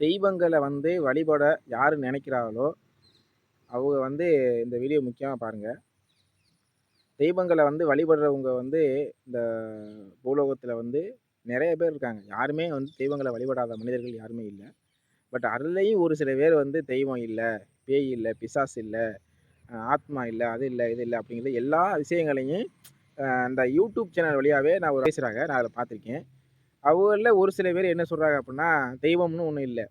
தெய்வங்களை வந்து வழிபட யார் நினைக்கிறாங்களோ, அவங்க வந்து இந்த வீடியோ முக்கியமாக பாருங்கள் தெய்வங்களை வந்து வழிபடுறவங்க வந்து இந்த பூலோகத்தில் வந்து நிறைய பேர் இருக்காங்க. யாருமே வந்து தெய்வங்களை வழிபடாத மனிதர்கள் யாருமே இல்லை பட் அதுலேயும் ஒரு சில பேர் வந்து தெய்வம் இல்லை பேய் இல்லை பிசாஸ் இல்லை ஆத்மா இல்லை அது இல்லை இது இல்லை அப்படிங்கிறது எல்லா விஷயங்களையும் இந்த அந்த யூடியூப் சேனல் வழியாகவே நான் ஒரு பேசுகிறாங்க நான் அதில் பார்த்துருக்கேன். அவங்கள்ல ஒரு சில பேர் என்ன சொல்கிறாங்க அப்படின்னா தெய்வம்னு ஒன்றும் இல்லை.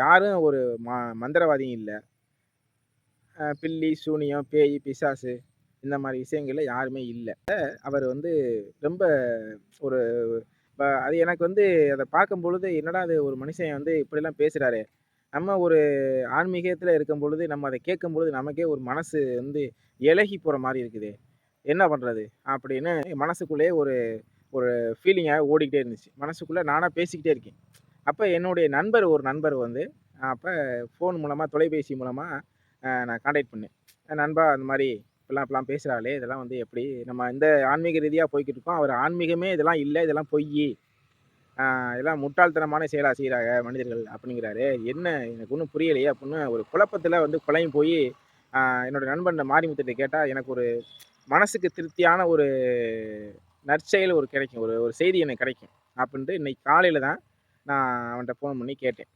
யாரும் ஒரு ம மந்திரவாதியும் இல்லை. பில்லி, சூனியம், பேய், பிசாசு இந்த மாதிரி விஷயங்களில் யாருமே இல்லை. அவர் வந்து ரொம்ப ஒரு ப அது எனக்கு வந்து அதை பார்க்கும் பொழுது என்னடா அது ஒரு மனுஷன் வந்து இப்படிலாம் பேசுகிறாரு நம்ம ஒரு ஆன்மீகத்தில் இருக்கும் பொழுது நம்ம அத கேட்கும்பொழுது நமக்கே ஒரு மனசு வந்து இலகி போகிற மாதிரி இருக்குது. என்ன பண்ணுறது அப்படின்னு மனசுக்குள்ளேயே ஒரு ஒரு ஃபீலிங்காக ஓடிக்கிட்டே இருந்துச்சு. மனசுக்குள்ளே நானாக பேசிக்கிட்டே இருக்கேன். அப்போ என்னுடைய நண்பர் ஒரு நண்பர் வந்து அப்போ ஃபோன் மூலமாக தொலைபேசி மூலமாக நான் காண்டாக்ட் பண்ணேன். "நண்பா அந்த மாதிரி இப்பெல்லாம் இப்பெல்லாம் பேசுகிறாளே இதெல்லாம் வந்து எப்படி? நம்ம இந்த ஆன்மீக ரீதியாக போய்கிட்டு இருக்கோம். அவர் ஆன்மீகமே இதெல்லாம் இல்லை இதெல்லாம் பொய் இதெல்லாம் முட்டாள்தனமான செயலா செய்கிறாங்க மனிதர்கள்" அப்படிங்கிறாரு. என்ன எனக்கு ஒன்றும் புரியலையே அப்படின்னு ஒரு குழப்பத்தில் வந்து குழையும் போய் என்னோடய என்னோட நண்பன் மாரிமுத்துட்ட கேட்டால் எனக்கு ஒரு மனசுக்கு திருப்தியான ஒரு நற்செயல் ஒரு கிடைக்கும். ஒரு ஒரு செய்தி எனக்கு கிடைக்கும். அப்படின்ட்டு இன்னைக்கு காலையில் தான் நான் அவன்கிட்ட ஃபோன் பண்ணி கேட்டேன்.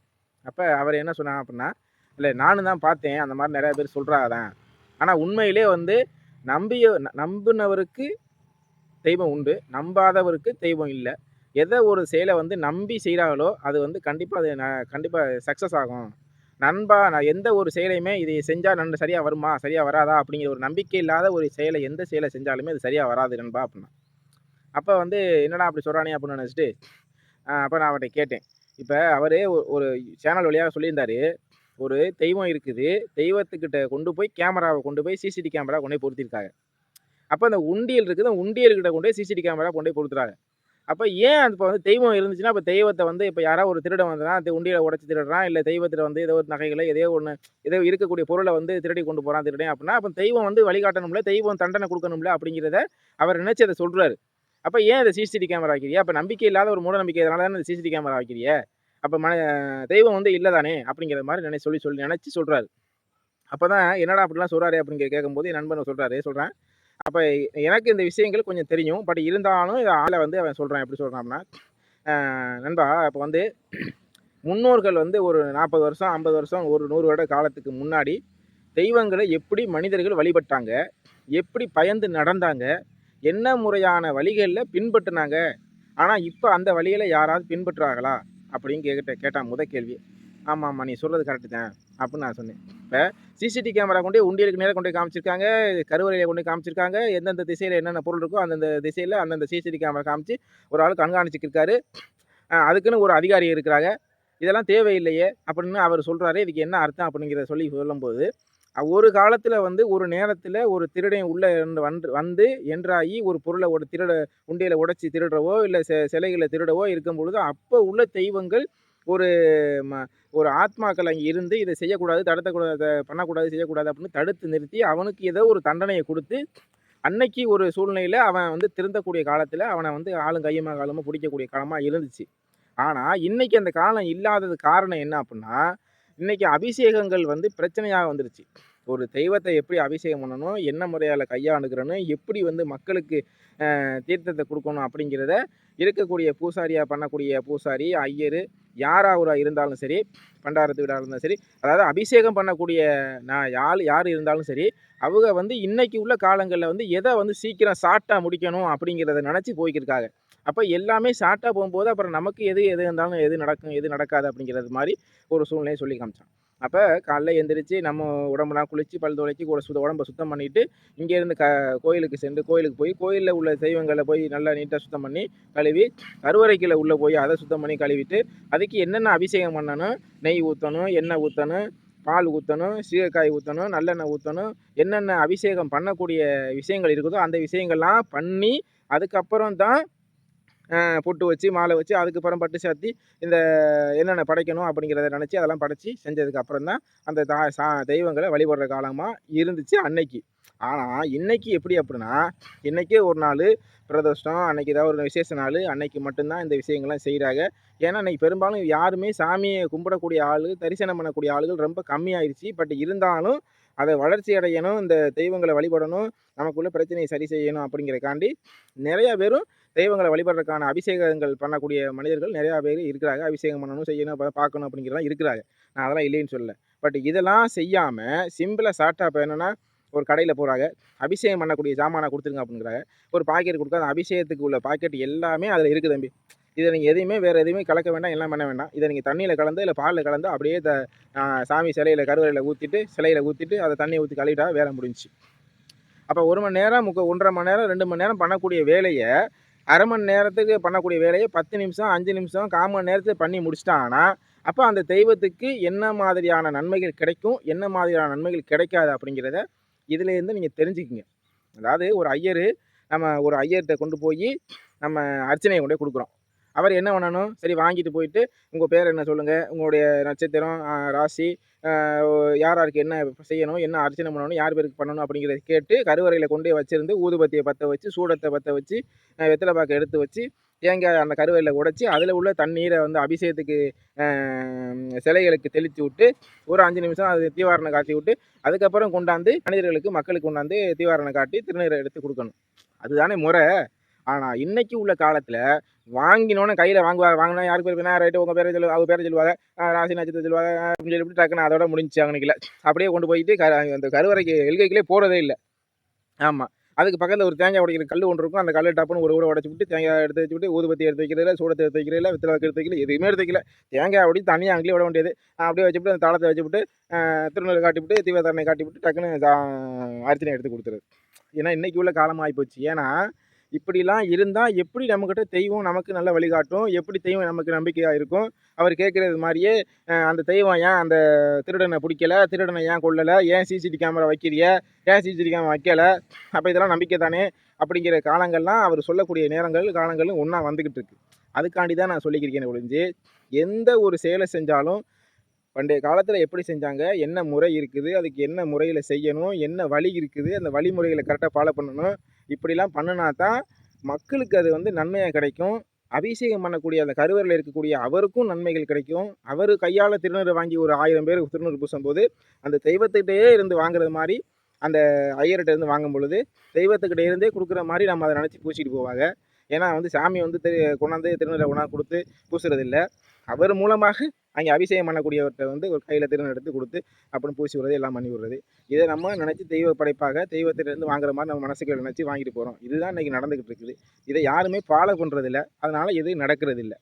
அப்போ அவர் என்ன சொன்னாங்க அப்படின்னா, இல்லை நானும் தான் பார்த்தேன். அந்த மாதிரி நிறையா பேர் சொல்றாங்க தான். ஆனால் உண்மையிலே வந்து நம்பிய நம்பினவருக்கு தெய்வம் உண்டு. நம்பாதவருக்கு தெய்வம் இல்லை எதை ஒரு செயலை வந்து நம்பி செய்கிறாங்களோ அது வந்து கண்டிப்பாக அது கண்டிப்பாக சக்ஸஸ் ஆகும். நண்பா நான் எந்த ஒரு செயலையுமே இது செஞ்சால் நன் சரியாக வருமா? சரியாக வராதா? அப்படிங்கிற ஒரு நம்பிக்கை இல்லாத ஒரு செயலை எந்த செயலை செஞ்சாலுமே அது சரியாக வராது நண்பா" அப்படின்னா. அப்போ வந்து என்னடா அப்படி சொல்கிறானே அப்படின்னு நினச்சிட்டு அப்போ நான் அவர்கிட்ட கேட்டேன். இப்போ அவர் ஒரு சேனல் வழியாக சொல்லியிருந்தார் ஒரு தெய்வம் இருக்குது. தெய்வத்துக்கிட்ட கொண்டு போய் கேமராவை கொண்டு போய் சிசிடி கேமரா கொண்டு போய் பொருத்திருக்காங்க அப்போ அந்த உண்டியல் இருக்குது. உண்டியல்கிட்ட கொண்டு போய் சிசிடி கேமரா கொண்டு போய் பொருத்துறாங்க. அப்போ ஏன் இப்போ வந்து தெய்வம் இருந்துச்சுன்னா, இப்போ தெய்வத்தை வந்து இப்போ யாராவது ஒரு திருடன் வந்தான், அந்த உண்டியலை உடச்சி திருடுறான், இல்லை தெய்வத்தில் வந்து ஏதோ ஒரு நகைகளை ஏதோ ஒன்று ஏதோ இருக்கக்கூடிய பொருளை வந்து திருடி கொண்டு போகிறான் திருடன் அப்படின்னா, அப்போ தெய்வம் வந்து வழிகாட்டணும்ல, தெய்வம் தண்டனை கொடுக்கணும்ல அப்படிங்கிறத அவர் நினைச்சு அதை சொல்கிறாரு அப்போ ஏன் இதை சிசிடி கேமரா வைக்கிறியா அப்ப நம்பிக்கை இல்லாத ஒரு மூட நம்பிக்கை இதனால தானே சிசிடி கேமரா வைக்கிறிய அப்போ மன தெய்வம் வந்து இல்லை தானே அப்படிங்கிற மாதிரி நினை சொல்லி சொல்லி நினச்சி சொல்கிறாரு அப்போ தான் என்னடா அப்படிலாம் சொல்கிறாரு அப்படிங்கிற கேட்கும்போது என் நண்பன் சொல்கிறாரு சொல்கிறேன் அப்போ எனக்கு இந்த விஷயங்கள் கொஞ்சம் தெரியும். பட் இருந்தாலும் இதை ஆளை வந்து அவன் சொல்கிறான் எப்படி சொல்கிறான் அப்படின்னா, நண்பா இப்போ வந்து முன்னோர்கள் வந்து ஒரு 40 வருஷம், 50 வருஷம், ஒரு நூறு வருட காலத்துக்கு முன்னாடி தெய்வங்களை எப்படி மனிதர்கள் வழிபட்டாங்க? எப்படி பயந்து நடந்தாங்க? என்ன முறையான வழிகளில் பின்பற்றினாங்க ஆனால் இப்போ அந்த வழியில் யாராவது பின்பற்றுறாங்களா?" அப்படின்னு கேட்ட கேட்டான் முத கேள்வி. ஆமாம் ஆமாம் நீ சொல்கிறது கரெக்ட் தான்" அப்படின்னு நான் சொன்னேன். இப்போ சிசிடி கேமரா கொண்டு போய் உண்டியலுக்கு நேரம் கொண்டு போய் காமிச்சிருக்காங்க. கருவறையில் கொண்டு காமிச்சிருக்காங்க. எந்தெந்த திசையில் என்னென்ன பொருள் இருக்கோ அந்தந்த திசையில் அந்தந்த சிசிடி கேமரா காமிச்சு ஒரு ஆள் கண்காணிச்சுட்டு அதுக்குன்னு ஒரு அதிகாரி இருக்கிறாங்க. இதெல்லாம் தேவையில்லையே அப்படின்னு அவர் சொல்கிறாரு இதுக்கு என்ன அர்த்தம் அப்படிங்கிறத சொல்லி சொல்லும்போது, ஒரு காலத்தில் வந்து ஒரு நேரத்தில் ஒரு திருடன் உள்ளே வந்து வந்து என்றாகி ஒரு பொருளை ஒரு திருட உண்டியில் உடைச்சி திருடவோ, இல்லை செ சிலைகளை திருடவோ இருக்கும்பொழுது, அப்போ உள்ள தெய்வங்கள் ஒரு ம ஒரு ஆத்மாக்கள் அங்கே இருந்து இதை செய்யக்கூடாது, தடுத்தக்கூடாது, பண்ணக்கூடாது, செய்யக்கூடாது அப்படின்னு தடுத்து நிறுத்தி, அவனுக்கு ஏதோ ஒரு தண்டனையை கொடுத்து அன்னைக்கு ஒரு சூழ்நிலையில் அவன் வந்து திருந்தக்கூடிய காலத்தில் அவனை வந்து ஆளும் கையுமா காலமாக பிடிக்கக்கூடிய காலமாக இருந்துச்சு. ஆனால் இன்றைக்கி அந்த காலம் இல்லாதது காரணம் என்ன அப்படின்னா இன்றைக்கி அபிஷேகங்கள் வந்து பிரச்சனையாக வந்துருச்சு. ஒரு தெய்வத்தை எப்படி அபிஷேகம் பண்ணணும்? என்ன முறையால் கையாண்டுக்கிறணும்? எப்படி வந்து மக்களுக்கு தீர்த்தத்தை கொடுக்கணும் அப்படிங்கிறத இருக்கக்கூடிய பூசாரியாக பண்ணக்கூடிய பூசாரி, ஐயர் யாராவராக இருந்தாலும் சரி, பண்டாரத்து வீடாக இருந்தாலும் சரி, அதாவது அபிஷேகம் பண்ணக்கூடிய நான் யார் யார் இருந்தாலும் சரி, அவங்க வந்து இன்றைக்கி உள்ள காலங்களில் வந்து எதை வந்து சீக்கிரம் ஷார்ட்டா முடிக்கணும் அப்படிங்கிறத நினச்சி போய்க்கிருக்காங்க அப்போ எல்லாமே ஷார்ட்டாக போகும்போது அப்புறம் நமக்கு எது எது இருந்தாலும் எது நடக்கும், எது நடக்காது அப்படிங்கிறது மாதிரி ஒரு சூழ்நிலையை சொல்லி காமிச்சான். அப்போ காலைல எந்திரிச்சு நம்ம உடம்பெல்லாம் குளித்து பல் துலக்கி கூட சுத்த உடம்ப சுத்தம் பண்ணிட்டு, இங்கேருந்து க கோயிலுக்கு சென்று கோயிலுக்கு போய், கோயிலில் உள்ள தெய்வங்களை போய் நல்லா நீட்டாக சுத்தம் பண்ணி, கழுவி, கருவறைக்கில் உள்ளே போய் அதை சுத்தம் பண்ணி கழுவிட்டு, அதுக்கு என்னென்ன அபிஷேகம் பண்ணணும்? நெய் ஊற்றணும் எண்ணெய் ஊற்றணும் பால் ஊற்றணும் சீரக்காய் ஊற்றணும் நல்லெண்ணெய் ஊற்றணும் என்னென்ன அபிஷேகம் பண்ணக்கூடிய விஷயங்கள் இருக்குதோ, அந்த விஷயங்கள்லாம் பண்ணி, அதுக்கப்புறம் தான் பொட்டு வச்சு, மாலை வச்சு, அதுக்கப்புறம் பட்டு சாத்தி, இந்த என்னென்ன படைக்கணும் அப்படிங்கிறத நினச்சி அதெல்லாம் படைச்சி செஞ்சதுக்கு அப்புறம் தான், அந்த தா சா தெய்வங்களை வழிபடுற காலமாக இருந்துச்சு அன்னைக்கு. ஆனால் இன்னைக்கு எப்படி அப்படின்னா இன்றைக்கே ஒரு நாள் பிரதோஷம் அன்னைக்கு ஏதாவது ஒரு விசேஷ நாள் அன்னைக்கு மட்டும்தான் இந்த விஷயங்கள்லாம் செய்கிறாங்க ஏன்னா அன்றைக்கி பெரும்பாலும் யாருமே சாமியை கும்பிடக்கூடிய ஆளுகள் தரிசனம் பண்ணக்கூடிய ஆளுகள் ரொம்ப கம்மியாயிருச்சு பட் இருந்தாலும் அதை வளர்ச்சி அடையணும் இந்த தெய்வங்களை வழிபடணும் நமக்குள்ள பிரச்சனையை சரி செய்யணும் அப்படிங்கிறக்காண்டி நிறையா பேரும் தெய்வங்களை வழிபடுறதுக்கான அபிஷேகங்கள் பண்ணக்கூடிய மனிதர்கள் நிறையா பேர் இருக்கிறாங்க. அபிஷேகம் பண்ணணும் செய்யணும் பார்க்கணும் அப்படிங்கிறலாம் இருக்கிறாங்க. நான் அதெல்லாம் இல்லைன்னு சொல்லலை. பட் இதெல்லாம் செய்யாமல் சிம்பிளாக ஷார்ட்டாக இப்போ என்னென்னா ஒரு கடையில் போகிறாங்க அபிஷேகம் பண்ணக்கூடிய ஜாமானை கொடுத்துருங்க அப்படிங்கிறாங்க. ஒரு பாக்கெட் கொடுக்க அந்த அபிஷேகத்துக்கு உள்ள பாக்கெட் எல்லாமே அதில் இருக்குது தம்பி. இதை நீங்கள் எதையுமே வேறு எதுவுமே கலக்க வேண்டாம் எல்லாம் பண்ண வேண்டாம். இதை நீங்கள் தண்ணியில் கலந்து இல்லை பாலில் கலந்து அப்படியே த சாமி சிலையில் கருவறையில் ஊற்றிட்டு சிலையில் ஊற்றிட்டு அதை தண்ணியை ஊற்றி கழுவிட்டா வேலை முடிஞ்சுச்சு. அப்போ ஒரு மணி நேரம் முக்க ஒன்றரை மணி நேரம் ரெண்டு மணி நேரம் பண்ணக்கூடிய வேலையை அரை மணி நேரத்துக்கு பண்ணக்கூடிய வேலையை பத்து நிமிஷம் அஞ்சு நிமிஷம் கால் மணி நேரத்துக்கு பண்ணி முடிச்சிட்டாங்கன்னா அப்போ அந்த தெய்வத்துக்கு என்ன மாதிரியான நன்மைகள் கிடைக்கும் என்ன மாதிரியான நன்மைகள் கிடைக்காது அப்படிங்கிறத இதுலேருந்து நீங்கள் தெரிஞ்சுக்கிங்க. அதாவது ஒரு ஐயர் நம்ம ஒரு ஐயர்கிட்ட கொண்டு போய் நம்ம அர்ச்சனையை கொண்டு போய் கொடுக்குறோம். அவர் என்ன பண்ணணும்? சரி வாங்கிட்டு போயிட்டு உங்கள் பேர் என்ன சொல்லுங்கள் உங்களுடைய நட்சத்திரம் ராசி யார் யாருக்கு என்ன செய்யணும்? என்ன அர்ச்சனை பண்ணணும்? யார் பேருக்கு பண்ணணும்? அப்படிங்கிறத கேட்டு கருவறையில் கொண்டு வச்சுருந்து ஊதுபத்தியை பற்ற வச்சு சூடத்தை பற்ற வச்சு வெத்தலை பாக்கை எடுத்து வச்சு தேங்காய் அந்த கருவறையில் உடைச்சி அதில் உள்ள தண்ணீரை வந்து அபிஷேகத்துக்கு சிலைகளுக்கு தெளித்து விட்டு ஒரு அஞ்சு நிமிஷம் அது தீவாரணை காட்டி விட்டு அதுக்கப்புறம் கொண்டாந்து மனிதர்களுக்கு மக்களுக்கு கொண்டாந்து தீவாரணை காட்டி திருநீரை எடுத்து கொடுக்கணும். அதுதானே முறை. ஆனால் இன்றைக்கி உள்ள காலத்தில் வாங்கினோன்னு கையில் வாங்குவாங்க வாங்கினா யாருக்கு பேர் என்ன ரைட்டு உங்கள் பேரை சொல்லு அவங்க பேரை சொல்லுவாங்க ராசி நட்சத்திரம் சொல்லுவாங்க அப்படின்னு சொல்லிட்டு டக்குன்னு அதோட முடிஞ்சு அவனுக்குல. அப்படியே கொண்டு போயிட்டு க அந்த கருவறைக்கு எல்கைக்குள்ளே போகிறதே இல்லை. ஆமாம் அதுக்கு பக்கத்தில் ஒரு தேங்காய் உடைக்கிற கல் ஒன்று இருக்கும். அந்த கல்லை டப்புன்னு ஒரு ஊரை உடச்சி விட்டு தேங்காய் எடுத்து வச்சு விட்டு ஊதுபத்தி எடுத்து வைக்கிறதில்ல சூடத்தை எடுத்து வைக்கிறதில்ல வித்தலை வாக்கு எடுத்து வைக்கல எதுவுமே எடுத்து வைக்கல. தேங்காய் அப்படி தனியாக அங்கேயே விட வேண்டியது. அப்படியே வச்சுட்டு அந்த தாளத்தை வச்சுவிட்டு திருநெல் காட்டிவிட்டு தீவத்தரணை காட்டிவிட்டு டக்குன்னு தா- எடுத்து கொடுத்துருது. ஏன்னா இன்றைக்கி உள்ள காலமாக ஆகிப்போச்சு ஏன்னா இப்படிலாம் இருந்தால் எப்படி நம்மக்கிட்ட தெய்வம் நமக்கு நல்ல வழிகாட்டும்? எப்படி தெய்வம் நமக்கு நம்பிக்கையாக இருக்கும்? அவர் கேட்குறது மாதிரியே அந்த தெய்வம் ஏன் அந்த திருடனை பிடிக்கல? திருடனை ஏன் கொள்ளலை ஏன் சிசிடி கேமரா வைக்கிறிய ஏன் சிசிடி கேமரா வைக்கலை? அப்போ இதெல்லாம் நம்பிக்கை தானே? அப்படிங்கிற காலங்கள்லாம் அவர் சொல்லக்கூடிய நேரங்கள் காலங்களும் ஒன்றா வந்துக்கிட்டு இருக்கு. அதுக்காண்டி தான் நான் சொல்லிக்கிறேன் ஒழிஞ்சு எந்த ஒரு செயலை செஞ்சாலும் பண்டைய காலத்தில் எப்படி செஞ்சாங்க? என்ன முறை இருக்குது? அதுக்கு என்ன முறையில் செய்யணும்? என்ன வழி இருக்குது? அந்த வழிமுறைகளை கரெக்டாக ஃபாலோ பண்ணணும். இப்படிலாம் பண்ணினா தான் மக்களுக்கு அது வந்து நன்மையாக கிடைக்கும். அபிஷேகம் பண்ணக்கூடிய அந்த கருவறையில் இருக்கக்கூடிய அவருக்கும் நன்மைகள் கிடைக்கும். அவர் கையால் திருநூறு வாங்கி ஒரு ஆயிரம் பேர் திருநூறு பூசும்போது அந்த தெய்வத்துக்கிட்டே இருந்து வாங்குறது மாதிரி அந்த ஐயர்கிட்ட இருந்து வாங்கும் பொழுது தெய்வத்துக்கிட்ட இருந்தே கொடுக்குற மாதிரி நம்ம அதை நினச்சி பூசிட்டு போவாங்க. ஏன்னா வந்து சாமி வந்து திரு கொண்டாந்து திருநீரை கொண்டாந்து கொடுத்து பூசுறதில்லை. அவர் மூலமாக அங்கே அபிஷேகம் பண்ணக்கூடியவர்கிட்ட வந்து ஒரு கையில் திருநீர் எடுத்து கொடுத்து அப்படின்னு பூசி விடுறது எல்லாம் பண்ணி விடுறது. இதை நம்ம நினச்சி தெய்வ படைப்பாக தெய்வத்திலிருந்து வாங்குற மாதிரி நம்ம மனசுக்கு நினச்சி வாங்கிட்டு போகிறோம் இதுதான் இன்றைக்கி நடந்துக்கிட்டு இருக்குது. இதை யாருமே ஃபாலோ பண்ணுறதில்ல அதனால் எதுவும் நடக்கிறதில்ல.